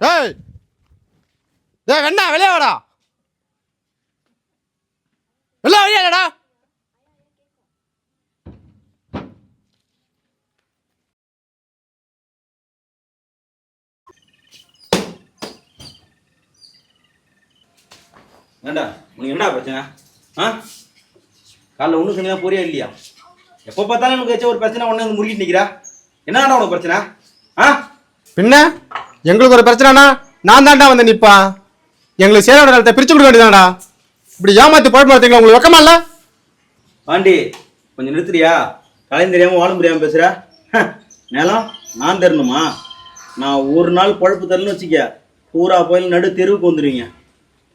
ஏய் டேய் வெண்ணா வெளியே வாடா. வெளியே வெளியாடா ஏண்டா உனக்கு என்னடா பிரச்சனை? ஆ? காலைல ஒன்று சொன்னா போறியா இல்லையா? எப்போ பார்த்தாலும் எனக்கு ஏதாச்சும் ஒரு பிரச்சனை ஒன்று வந்து முறுக்கிட்டு நிற்கிறா என்னடா உனக்கு பிரச்சனை? ஆ? பின்ன? எங்களுக்கு ஒரு பிரச்சனைனா நான் தான்டா வந்து நிப்பான் எங்களுக்கு சேரோட நிலத்தை பிரிச்சு கொடுக்க வேண்டியதாடா இப்படி ஏமாத்தி பழப்பு நடத்தீங்களா உங்களுக்கு வெக்கமா இல்ல? பாண்டி கொஞ்சம் நிறுத்துறியா? கலையும் தெரியாமல் வாழும் முடியாமல் பேசுகிற நிலம் நான் தரணுமா? நான் ஒரு நாள் பழப்பு தரணும்னு வச்சுக்க. பூரா போயில் நடு தெருவுக்கு வந்துடுவீங்க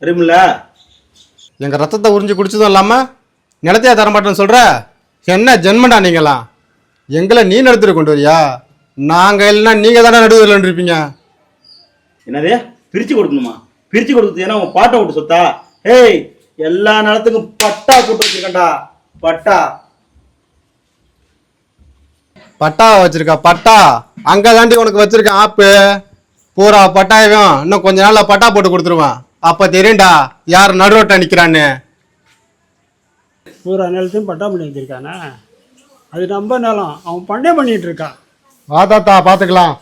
தெரியுமில்ல? எங்க ரத்தத்தை உறிஞ்சு குடிச்சதும் இல்லாம நிலத்தையா தர மாட்டேன்னு சொல்ற? என்ன ஜென்மடா நீங்களாம் எங்களை நீ நடத்திட்டு கொண்டு வரியா? நாங்க இல்லைன்னா நீங்க தானே நடுவில் இருப்பீங்க என்னது? பிரிச்சு கொடுக்கணுமா? கொடுக்குறது ஏன்னா உன் பாட்டை விட்டு சொத்தா? ஏய் எல்லா நிலத்துக்கும் பட்டா போட்டு வச்சிருக்கேன்டா. பட்டா. பட்டா வச்சிருக்கா பட்டா. அங்க தாண்டி உனக்கு வச்சிருக்கேன் ஆப்பு. பூரா பட்டாயம் இன்னும் கொஞ்ச நாள்ல பட்டா போட்டு கொடுத்துருவான். அப்ப தெரியும்டா யார் நடுரோட்டா நிக்கிறான்னு பூரா நிலத்தையும் பட்டா பண்ணி வச்சிருக்கானே? அது நம்ம நிலம். அவன் பண்ணே பண்ணிட்டு இருக்கான். வா தாத்தா பாத்துக்கலாம்.